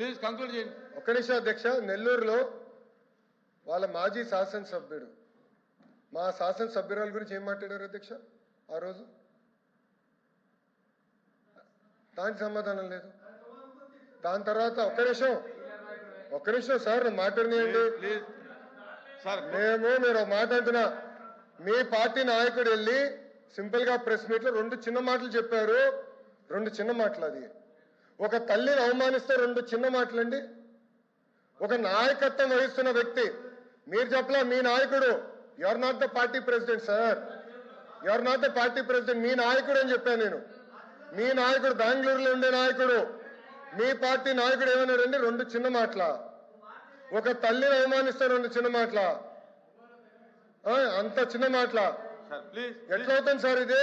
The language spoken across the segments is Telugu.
ప్లీజ్ కంక్లూడ్ చేయండి. ఒక్క నిమిషం అధ్యక్ష నెల్లూరులో వాళ్ళ మాజీ శాసనసభ్యుడు. మా శాసనసభ్యురాల గురించి ఏం మాట్లాడారు అధ్యక్ష ఆ రోజు? దానికి సమాధానం లేదు. దాని తర్వాత ఒక్క నిమిషం ఒక్క నిమిషం సార్ మాట్లాడినాయండి. ప్లీజ్ సార్ మేము మీరు ఒక మాట అంటున్నా. మీ పార్టీ నాయకుడు వెళ్ళి సింపుల్గా ప్రెస్ మీట్లో రెండు చిన్న మాటలు చెప్పారు. రెండు చిన్న మాటలు అది. ఒక తల్లిని అవమానిస్తే రెండు చిన్న మాటలండి. ఒక నాయకత్వం వహిస్తున్న వ్యక్తి మీరు చెప్పలా మీ నాయకుడు you are not the party president sir you are not the party president మీ నాయకుడు అని చెప్పాను నేను. మీ నాయకుడు బెంగళూరులో ఉండే నాయకుడు మీ పార్టీ నాయకుడు ఏమన్నాడండి? రెండు చిన్న మాటల. ఒక తల్లిని అవమానిస్తే రెండు చిన్న మాటల. అంత చిన్న మాటల. సార్ ప్లీజ్ ఎట్లా అవుతుంది సార్ ఇది?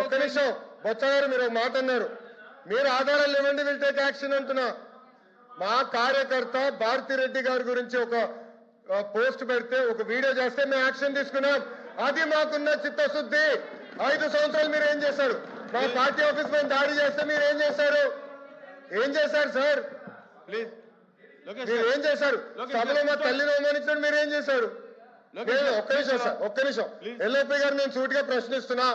ఒక్క నిమిషం. బొత్స గారు మీరు ఒక మాట అన్నారు. మీరు ఆధారాలు ఇవ్వండి విల్ టేక్ యాక్షన్ అంటున్నా. మా కార్యకర్త భారతి రెడ్డి గారి గురించి ఒక పోస్ట్ పెడితే ఒక వీడియో చేస్తే మేము యాక్షన్ తీసుకున్నాం. అది మాకున్న చిత్తశుద్ధి. ఐదు సంవత్సరాలు మీరు ఏం చేశారు? మా పార్టీ ఆఫీస్ మీద దాడి చేస్తే మీరు ఏం చేశారు? ఏం చేశారు సార్? ప్లీజ్ మీరు ఏం. చేశారు? సభలో మా. తల్లిని అవమానించడం మీరు ఏం చేశారు? ఒక్క నిమిషం సార్ ఒక్క నిమిషం. ఎల్ఓపి గారు నేను సూటిగా ప్రశ్నిస్తున్నా.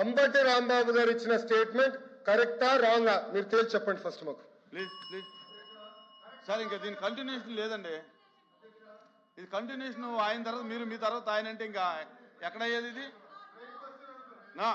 అంబటి రాంబాబు గారు ఇచ్చిన స్టేట్మెంట్ కరెక్టా రాంగా? మీరు తేల్చి చెప్పండి ఫస్ట్ మాకు. Please please. సార్ ఇంకా దీని కంటిన్యూషన్ లేదండి. ఇది కంటిన్యూషన్ ఆయన తర్వాత మీరు మీ తర్వాత ఆయన అంటే ఇంకా ఎక్కడ అయ్యేది ఇది? నా